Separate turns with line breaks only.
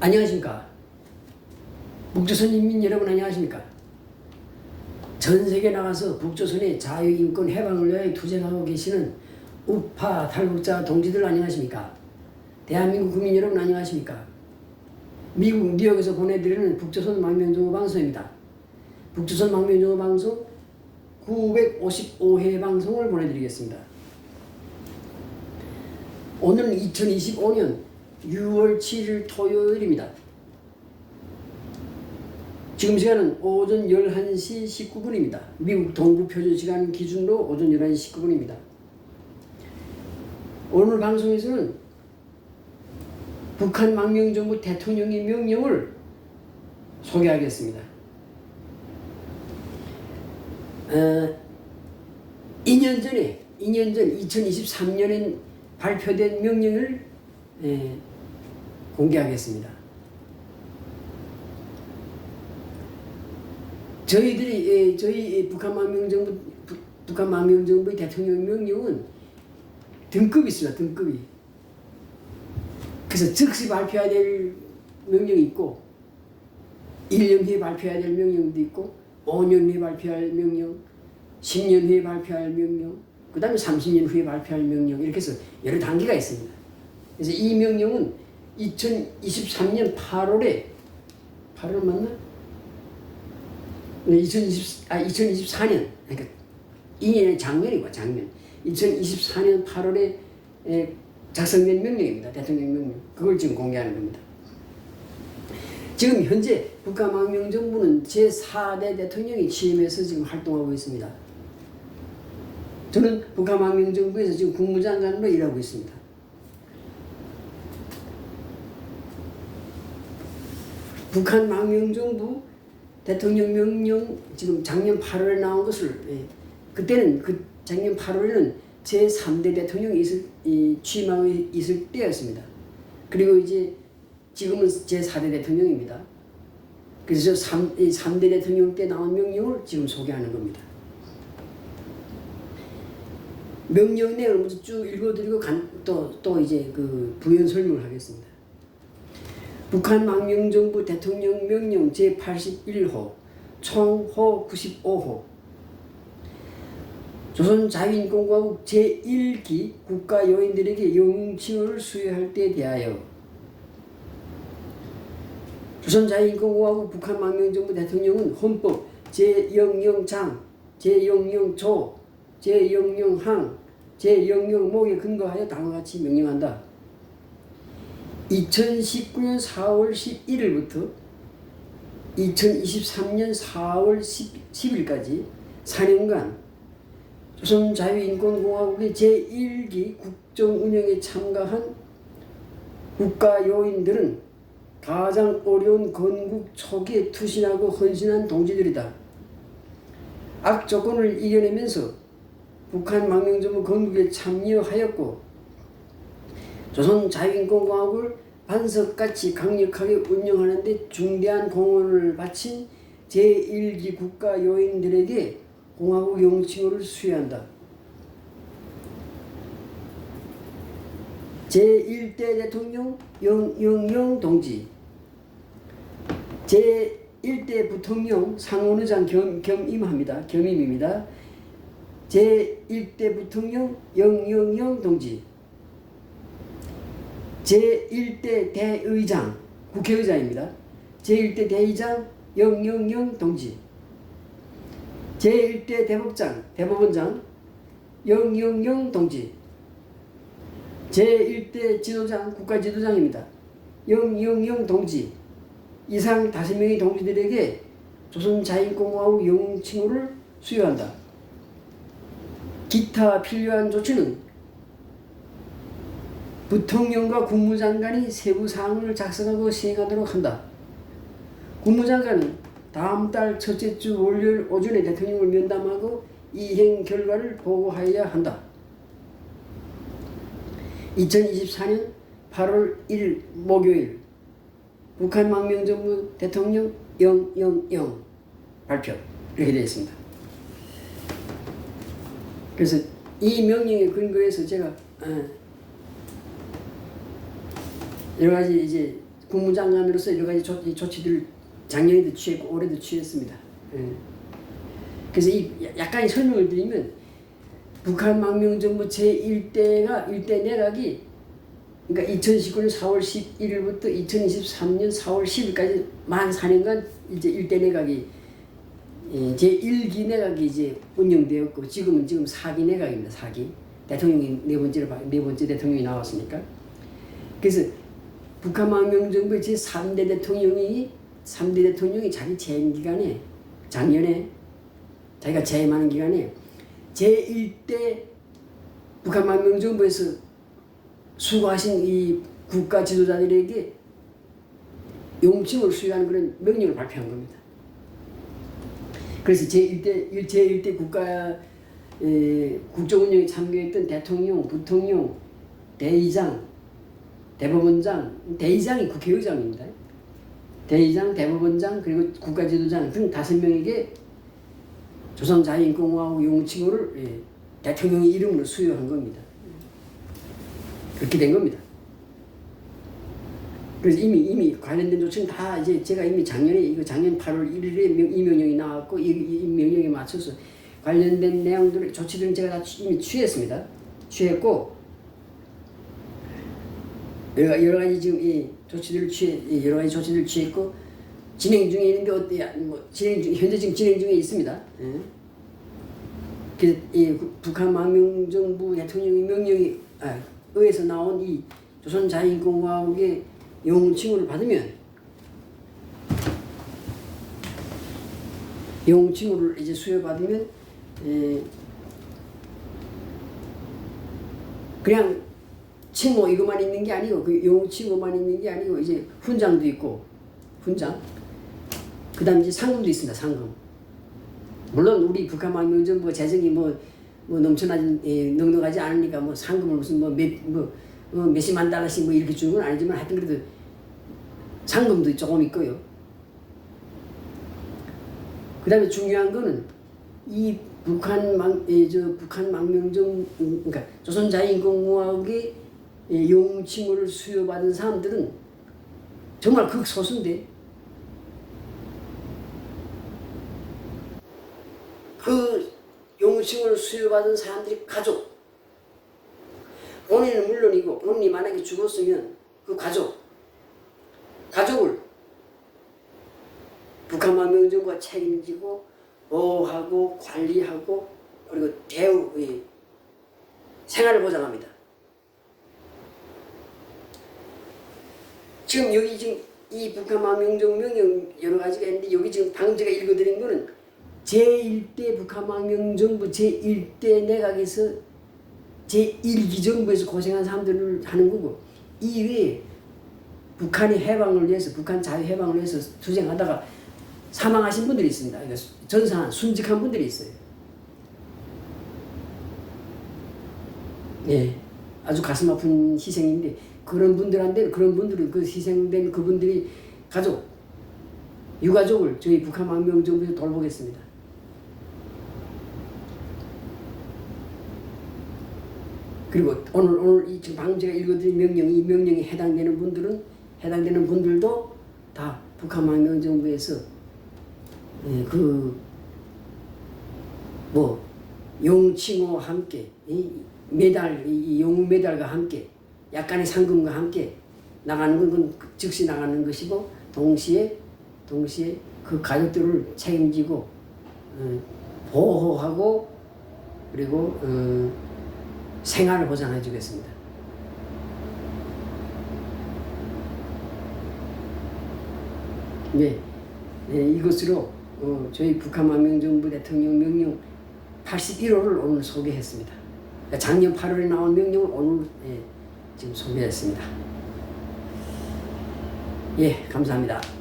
안녕하십니까. 북조선 인민 여러분 안녕하십니까. 전 세계 나가서 북조선의 자유인권 해방을 위하여 투쟁하고 계시는 우파 탈북자 동지들 안녕하십니까. 대한민국 국민 여러분 안녕하십니까. 미국 뉴욕에서 보내드리는 북조선 망명정보 방송입니다. 북조선 망명정보 방송 955회 방송을 보내드리겠습니다. 오늘은 2025년 6월 7일 토요일입니다. 지금 시간은 오전 11시 19분입니다. 미국 동부 표준 시간 기준으로 오전 11시 19분입니다. 오늘 방송에서는 북한 망명정부 대통령의 명령을 소개하겠습니다. 어, 2년 전에 2년 전 2023년에 발표된 명령을 에, 공개하겠습니다. 저희들이 에, 저희 북한 망명정부 부- 북한 망명정부의 대통령 명령은 등급이 있습니다. 등급이. 그래서 즉시 발표해야 될 명령이 있고 1년 후에 발표해야 될 명령도 있고 5년 후에 발표할 명령, 10년 후에 발표할 명령, 그 다음에 30년 후에 발표할 명령 이렇게 해서 여러 단계가 있습니다. 그래서 이 명령은 2023년 8월에 8월 맞나? 네, 2020, 아, 2024년 그러니까 2년의 작년이고 작년 2024년 8월에 에, 작성된 명령입니다. 대통령 명령. 그걸 지금 공개하는 겁니다. 지금 현재 북한망명정부는 제4대 대통령이 취임해서 지금 활동하고 있습니다. 저는 북한망명정부에서 지금 국무장관으로 일하고 있습니다. 북한 망명정부 대통령 명령 지금 작년 8월에 나온 것을 예, 그때는 그 작년 8월에는 제 3대 대통령이 있을 이, 취임하고 있을 때였습니다. 그리고 이제 지금은 제 4대 대통령입니다. 그래서 3, 이 3대 대통령 때 나온 명령을 지금 소개하는 겁니다. 명령 내용을 먼저 쭉 읽어드리고 간, 또, 또 이제 그 부연 설명을 하겠습니다. 북한 망명정부 대통령 명령 제81호 총호 95호 조선자유인공화국 제1기 국가 요인들에게 영웅칭호를 수여할 때에 대하여 조선자유인공화국 북한 망명정부 대통령은 헌법 제00장, 제00조, 제00항, 제00목에 근거하여 다음과 같이 명령한다. 2019년 4월 11일부터 2023년 4월 10, 일까지 4년간 조선자유인권공화국의 제1기 국정운영에 참가한 국가 요인들은 가장 어려운 건국 초기에 투신하고 헌신한 동지들이다. 악조건을 이겨내면서 북한 망명정부 건국에 참여하였고 조선 자유인권공화국을 반석같이 강력하게 운영하는 데 중대한 공헌을 바친 제1기 국가 요인들에게 공화국 영칭호를 수여한다. 제1대 대통령 영영영 동지 제1대 부통령 상원의장 겸, 겸임합니다. 겸임입니다. 제1대 부통령 영영영 동지 제1대 대의장 국회의장입니다. 제1대 대의장 영영영 동지 제1대 대법장 대법원장 영영영 동지 제1대 지도장 국가지도장입니다. 영영영 동지 이상 다섯 명의 동지들에게 조선자유공화국 영웅 칭호를 수여한다. 기타 필요한 조치는 부통령과 국무장관이 세부 사항을 작성하고 시행하도록 한다. 국무장관은 다음 달 첫째 주 월요일 오전에 대통령을 면담하고 이행 결과를 보고하여야 한다. 2024년 8월 1일 목요일 북한 망명정부 대통령 000 발표 이렇게 되어 있습니다. 그래서 이 명령에 근거해서 제가 어, 여러 가지 이제 국무장관으로서 여러 가지 조, 이 조치들을 작년에도 취했고 올해도 취했습니다. 예. 그래서 이 약간의 설명을 드리면 북한 망명정부 제1대가 1대 내각이 그러니까 2019년 4월 11일부터 2023년 4월 10일까지 만 4년간 이제 1대 내각이 예, 제1기 내각이 이제 운영되었고 지금은 지금 4기 내각입니다. 4기 대통령이 네 번째로 바- 네 번째 대통령이 나왔으니까 그래서 북한 망명정부의 제 3대 대통령이 3대 대통령이 자기 재임 기간에 작년에 자기가 재임하는 기간에 제1대 북한 망명정부에서 수고하신 이 국가 지도자들에게 용칭을 수여하는 그런 명령을 발표한 겁니다. 그래서 제1대 제1대 국가 에, 국정 운영에 참여했던 대통령, 부통령, 대의장, 대법원장, 대의장이 국회의장입니다. 대의장, 대법원장 그리고 국가지도장 등 다섯 명에게 조선자유인공화국 용칭호를 예, 대통령의 이름으로 수여한 겁니다. 그렇게 된 겁니다. 그래서 이미 이미 관련된 조치는 다 이제 제가 이미 작년에 이거 작년 8월 1일에 명, 이 명령이 나왔고 이, 이 명령에 맞춰서 관련된 내용들을 조치들은 제가 다 취- 이미 취했습니다. 취했고 여러, 여러 가지 지금 이 조치들을 취해 이 여러 가지 조치들을 취했고 진행 중에 있는데 어때야 뭐 진행 중 현재 지금 진행 중에 있습니다. 예. 그래서 이 구- 북한 망명정부 대통령의 명령이 아, 의해서 나온 이 조선자유인공화국의 영웅 칭호를 받으면 영웅 칭호를 이제 수여받으면 에, 그냥 칭호 이것만 있는 게 아니고 그 영웅칭호만 있는 게 아니고 이제 훈장도 있고 훈장 그 다음 이제 상금도 있습니다 상금 물론 우리 북한 망명정부가 재정이 뭐, 뭐 넘쳐나지 예, 넉넉하지 않으니까 뭐 상금을 무슨 뭐몇뭐 뭐 몇십만 달러씩 뭐 이렇게 주는 건 아니지만 하여튼 그래도 상금도 조금 있고요. 그 다음에 중요한 거는 이 북한 망, 예, 저 북한 망명정 음, 그러니까 조선자유인공화국의 예, 용칭호를 수여받은 사람들은 정말 극소수인데 그 용칭을 수여받은 사람들이 가족 본인은 물론이고 본인이 만약에 죽었으면 그 가족 가족을 북한 망명정부가 책임지고 보호하고 관리하고 그리고 대우 이 생활을 보장합니다. 지금 여기 지금 이 북한 망명정부 명령 여러 가지가 있는데 여기 지금 방금 제가 읽어드린 거는 제1대 북한망명정부 제1대 내각에서 제1기 정부에서 고생한 사람들을 하는 거고 이외에 북한의 해방을 위해서 북한 자유 해방을 위해서 투쟁하다가 사망하신 분들이 있습니다. 그러니까 전사한 순직한 분들이 있어요. 예, 아주 가슴 아픈 희생인데 그런 분들한테 그런 분들은 그 희생된 그분들이 가족 유가족을 저희 북한 망명정부에서 돌보겠습니다. 그리고 오늘 오늘 이 방금 제가 읽어드린 명령 이 명령에 해당되는 분들은 해당되는 분들도 다 북한 망명정부에서 예, 그뭐 용칭호와 함께 이 메달 이 영웅 메달과 함께 약간의 상금과 함께 나가는 건 즉시 나가는 것이고 동시에 동시에 그 가족들을 책임지고 어, 보호하고 그리고 어, 생활을 보장해 주겠습니다. 네, 네 이것으로 어, 저희 북한 망명정부 대통령 명령 81호를 오늘 소개했습니다. 작년 8월에 나온 명령을 오늘 예, 지금 소개했습니다. 예, 감사합니다.